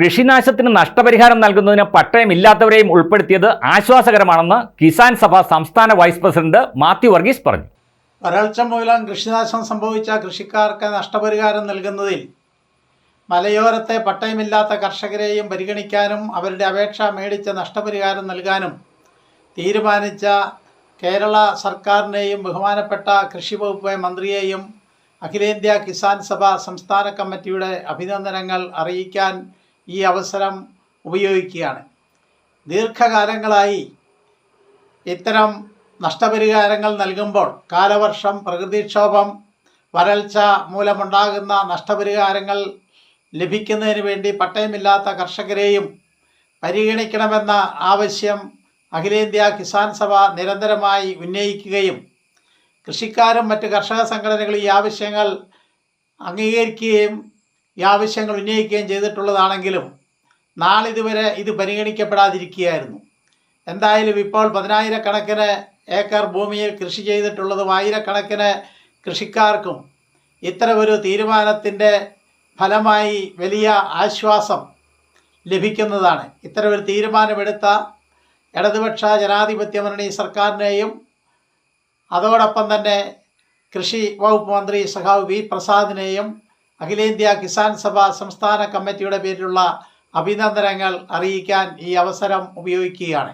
കൃഷിനാശത്തിന് നഷ്ടപരിഹാരം നൽകുന്നതിന് പട്ടയമില്ലാത്തവരെയും ഉൾപ്പെടുത്തിയത് ആശ്വാസകരമാണെന്ന് കിസാൻ സഭ സംസ്ഥാന വൈസ് പ്രസിഡന്റ് മാത്യു വർഗീസ് പറഞ്ഞു. വരൾച്ച മൂലം കൃഷിനാശം സംഭവിച്ച കൃഷിക്കാർക്ക് നഷ്ടപരിഹാരം നൽകുന്നതിൽ മലയോരത്തെ പട്ടയമില്ലാത്ത കർഷകരെയും പരിഗണിക്കാനും അവരുടെ അപേക്ഷ മേടിച്ച നഷ്ടപരിഹാരം നൽകാനും തീരുമാനിച്ച കേരള സർക്കാരിനെയും ബഹുമാനപ്പെട്ട കൃഷി വകുപ്പ് മന്ത്രിയെയും അഖിലേന്ത്യാ കിസാൻ സഭ സംസ്ഥാന കമ്മിറ്റിയുടെ അഭിനന്ദനങ്ങൾ അറിയിക്കാൻ ഈ അവസരം ഉപയോഗിക്കുകയാണ്. ദീർഘകാലങ്ങളായി ഇത്തരം നഷ്ടപരിഹാരങ്ങൾ നൽകുമ്പോൾ കാലവർഷം പ്രകൃതിക്ഷോഭം വരൾച്ച മൂലമുണ്ടാകുന്ന നഷ്ടപരിഹാരങ്ങൾ ലഭിക്കുന്നതിന് വേണ്ടി പട്ടയമില്ലാത്ത കർഷകരെയും പരിഗണിക്കണമെന്ന ആവശ്യം അഖിലേന്ത്യാ കിസാൻ സഭ നിരന്തരമായി ഉന്നയിക്കുകയും കൃഷിക്കാരും മറ്റ് കർഷക സംഘടനകളും ഈ ആവശ്യങ്ങൾ അംഗീകരിക്കുകയും ഈ ആവശ്യങ്ങൾ ഉന്നയിക്കുകയും ചെയ്തിട്ടുള്ളതാണെങ്കിലും നാളിതുവരെ ഇത് പരിഗണിക്കപ്പെടാതിരിക്കുകയായിരുന്നു. എന്തായാലും ഇപ്പോൾ പതിനായിരക്കണക്കിന് ഏക്കർ ഭൂമിയിൽ കൃഷി ചെയ്തിട്ടുള്ളതും ആയിരക്കണക്കിന് കൃഷിക്കാർക്കും ഇത്തരമൊരു തീരുമാനത്തിന്റെ ഫലമായി വലിയ ആശ്വാസം ലഭിക്കുന്നതാണ്. ഇത്തരമൊരു തീരുമാനമെടുത്ത ഇടതുപക്ഷ ജനാധിപത്യ മുന്നണി സർക്കാരിനെയും അതോടൊപ്പം തന്നെ കൃഷി വകുപ്പ് മന്ത്രി സഖാവ് വി പ്രസാദിനെയും അഖിലേന്ത്യാ കിസാൻ സഭ സംസ്ഥാന കമ്മിറ്റിയുടെ പേരിലുള്ള അഭിനന്ദനങ്ങൾ അറിയിക്കാൻ ഈ അവസരം ഉപയോഗിക്കുകയാണ്.